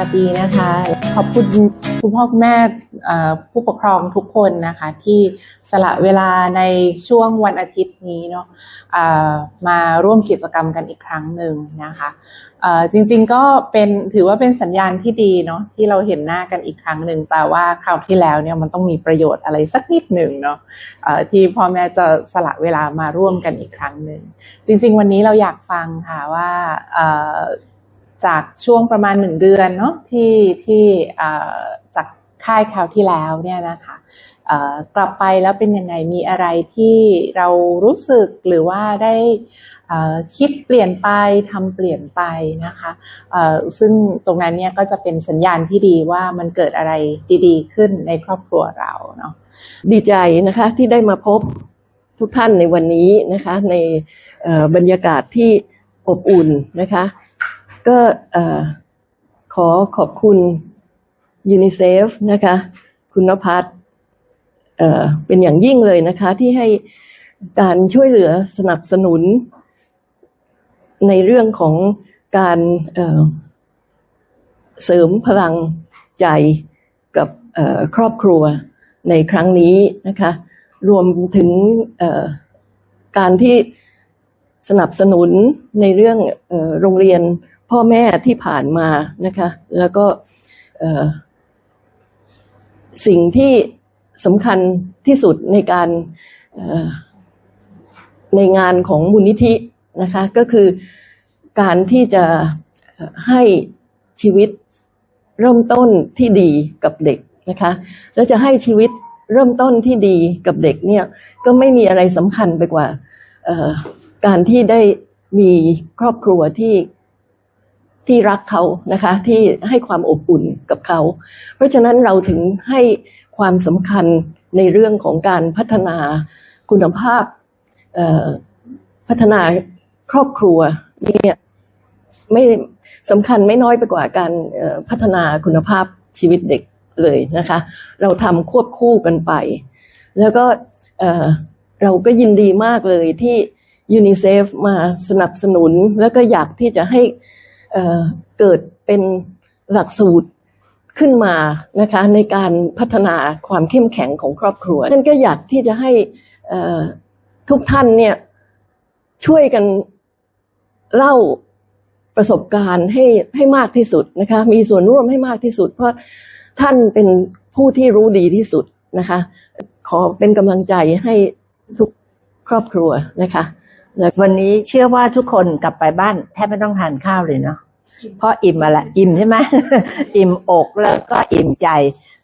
วัสดีนะคะ ขอบคุณคุณพ่อคุณแม่ผู้ปกครองทุกคนนะคะ ที่สละเวลาในช่วงวันอาทิตย์นี้เนาะมาร่วมกิจกรรมกันอีกครั้งหนึ่งนะคะจริงๆก็เป็นถือว่าเป็นสัญญาณที่ดีเนาะที่เราเห็นหน้ากันอีกครั้งหนึ่งแต่ว่าคราวที่แล้วเนี่ยมันต้องมีประโยชน์อะไรสักนิดหนึ่งเนาะเอ่อที่พ่อแม่จะสละเวลามาร่วมกันอีกครั้งหนึ่งจริง ๆ วันนี้เราอยากฟังค่ะว่า จากช่วงประมาณหนึ่งเดือนเนาะที่ที่จากค่ายคราวที่แล้วเนี่ยนะคะกลับไปแล้วเป็นยังไงมีอะไรที่เรารู้สึกหรือว่าได้คิดเปลี่ยนไปทำเปลี่ยนไปนะคะซึ่งตรงนั้นเนี่ยก็จะเป็นสัญญาณที่ดีว่ามันเกิดอะไรดีๆ ขึ้นในครอบครัวเราเนาะดีใจนะคะที่ได้มาพบทุกท่านในวันนี้นะคะ ในบรรยากาศที่อบอุ่นนะคะ ก็ขอขอบคุณยูนิเซฟนะคะ คุณนภัสเป็นอย่างยิ่งเลยนะคะ ที่ให้การช่วยเหลือสนับสนุน ในเรื่องของการเเสริมพลังใจกับครอบครัวในครั้งนี้นะคะ รวมถึงการที่สนับสนุนในเรื่องอโรงเรียน พ่อแม่ที่ผ่านมานะคะ แล้วก็สิ่งที่สำคัญที่สุดในการในงานของมูลนิธินะคะ ก็คือการที่จะให้ชีวิตเริ่มต้นที่ดีกับเด็กนะคะแล้วจะให้ชีวิตเริ่มต้นที่ดีกับเด็กเนี่ยก็ไม่มีอะไรสำคัญไปกว่าการที่ได้มีครอบครัวที่ ที่รักเขานะคะ ที่ให้ความอบอุ่นกับเขา เพราะฉะนั้นเราถึงให้ความสำคัญในเรื่องของการพัฒนาคุณภาพพัฒนาครอบครัวเนี่ยไม่สำคัญไม่น้อยไปกว่าการพัฒนาคุณภาพชีวิตเด็กเลยนะคะ เราทำควบคู่กันไป แล้วก็เอ่อเราก็ยินดีมากเลยที่ยูนิเซฟมาสนับสนุนแล้วก็อยากที่จะให้ เเกิดเป็นหลักสูตรขึ้นมานะคะในการพัฒนาความเข้มแข็งของครอบครัวนั่นก็อยากที่จะให้ทุกท่านเนี่ยช่วยกันเล่าประสบการณ์ให้ให้มากที่สุดนะคะ มีส่วนร่วมให้มากที่สุด เพราะท่านเป็นผู้ที่รู้ดีที่สุดนะคะ ขอเป็นกำลังใจให้ทุกครอบครัวนะคะ วันนี้เชื่อว่าทุกคนกลับไปบ้านแทบไม่ต้องทานข้าวเลยเนาะเพราะอิ่มมาละอิ่มใช่ไหมอิ่มอกแล้วก็อิ่มใจ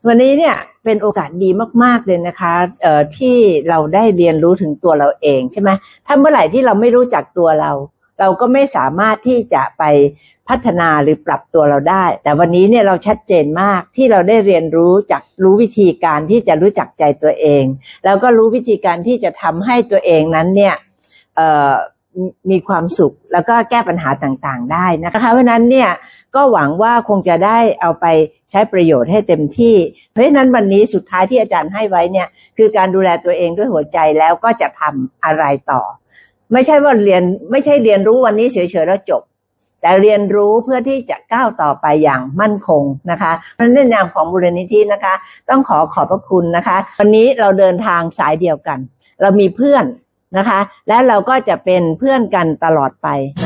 วันนี้เนี่ยเป็นโอกาสดีมากๆเลยนะคะเอ่อที่เราได้เรียนรู้ถึงตัวเราเองใช่ไหมถ้าเมื่อไหร่ที่เราไม่รู้จักตัวเรา เราก็ไม่สามารถที่จะไปพัฒนาหรือปรับตัวเราได้ แต่วันนี้เนี่ยเราชัดเจนมากที่เราได้เรียนรู้จากรู้วิธีการที่จะรู้จักใจตัวเอง แล้วก็รู้วิธีการที่จะทำให้ตัวเองนั้นเนี่ย มีมีความสุขแล้วก็แก้ปัญหาต่างๆ ได้นะคะเพราะนั้นเนี่ยก็หวังว่าคงจะได้เอาไปใช้ประโยชน์ให้เต็มที่ เพราะฉะนั้นวันนี้สุดท้ายที่อาจารย์ให้ไว้เนี่ยคือการดูแลตัวเองด้วยหัวใจแล้วก็จะทำอะไรต่อ ไม่ใช่ว่าเรียนไม่ใช่เรียนรู้วันนี้เฉยๆแล้วจบ แต่เรียนรู้เพื่อที่จะก้าวต่อไปอย่างมั่นคงนะคะเพราะนั้นนนามของบุรณิธินะคะ ต้องขอขอบพระคุณนะคะ วันนี้เราเดินทางสายเดียวกัน เรามีเพื่อน นะคะ และเราก็จะเป็นเพื่อนกันตลอดไปนะ